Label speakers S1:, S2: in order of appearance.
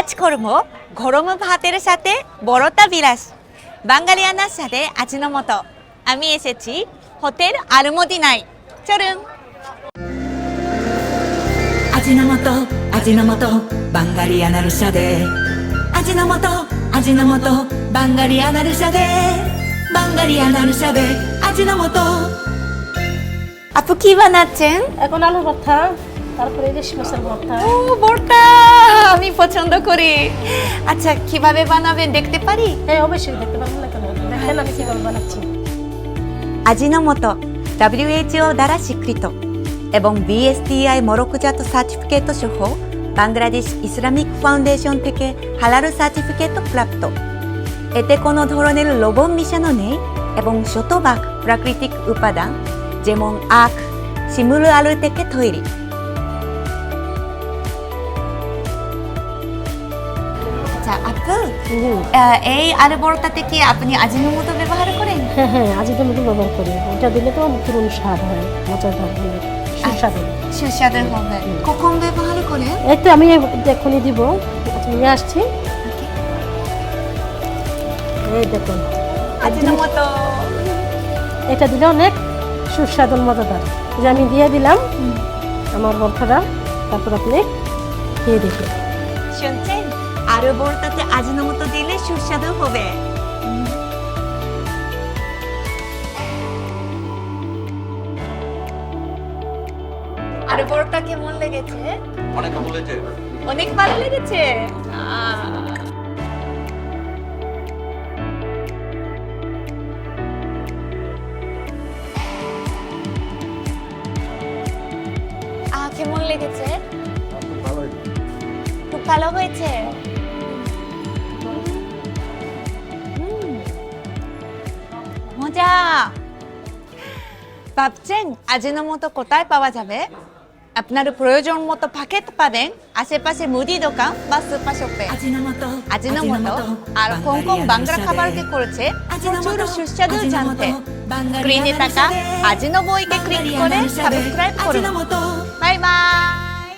S1: কাজকর্ম গরম ভাতের সাথে বড়তা বিলাস। বাঙালিয়ানার সাথে আচিনমতো আমি এসেছি হোটেল আলমদিনায় চলুন।
S2: আচিনমতো আচিনমতো বাঙালিয়ানার সাথে। আচিনমতো আচিনমতো বাঙালিয়ানার সাথে। বাঙালিয়ানার সাথে আচিনমতো
S1: আপু কি বানাচ্ছেন?
S3: এখন আলু কথা তারপরে ইলিশ মাছের ভর্তা।
S1: ও বড়টা আমি পছন্দ করি। আচ্ছা কীভাবে বানাবেন দেখতে পারি?
S3: হ্যাঁ অবশ্যই দেখতে পারবেন না কেন? দেখেন আমি কীভাবে বানাচ্ছি।
S1: আজিনোমতো WHO দ্বারা স্বীকৃত এবং বিএসটিআই মরকুজাত সার্টিফিকেট সহ বাংলাদেশ ইসলামিক ফাউন্ডেশন থেকে হালাল সার্টিফিকেট প্রাপ্ত। এতে কোনো ধরনের লবণ মিশানো নেই এবং শতভাগ প্রাকৃতিক উপাদান যেমন আখ শিমুল আলু থেকে তৈরি। আচ্ছা আপু এই আলু বড়টাতে কি আপনি আজিনোমতো ব্যবহার করেন?
S3: হ্যাঁ হ্যাঁ আজ তো মতো ব্যবহার করি। এটা দিলে তো পুরনো স্বাদ হয় মজাদার হয় সুস্বাদু।
S1: সুস্বাদু হবে। কখন ব্যবহার করেন?
S3: এই তো আমি এক্ষুনি দিব। আচ্ছা, নিয়ে আসছি। এই দেখুন।
S1: আজিনোমতো
S3: এটা দিলে অনেক সুস্বাদু মজাদার। যে আমি দিয়ে দিলাম আমার ভর্তাটা তারপর আপনি খেয়ে দেখুন
S1: শুনছেন? আরও বড়টাতে আজিনোমতো দিলে সুস্বাদু হবে। আরও বড়টা কেমন লেগেছে?
S4: অনেক ভালো লেগেছে।
S1: অনেক ভালো লেগেছে? কেমন লেগেছে। খুব ভালো হয়েছে? মজা ভাবছেন মতো কোথায় পাওয়া যাবে আপনার প্রয়োজন মতো পাকেট পাবেন আশেপাশে মুদি দোকান বা সুপার শপে মতো আর কোন বাংলা খাবার খাবারকে করেছে প্রচুর সুস্বাদু জানতে স্ক্রিনে বইকে ক্লিক করে সাবস্ক্রাইব করুন বাই বাই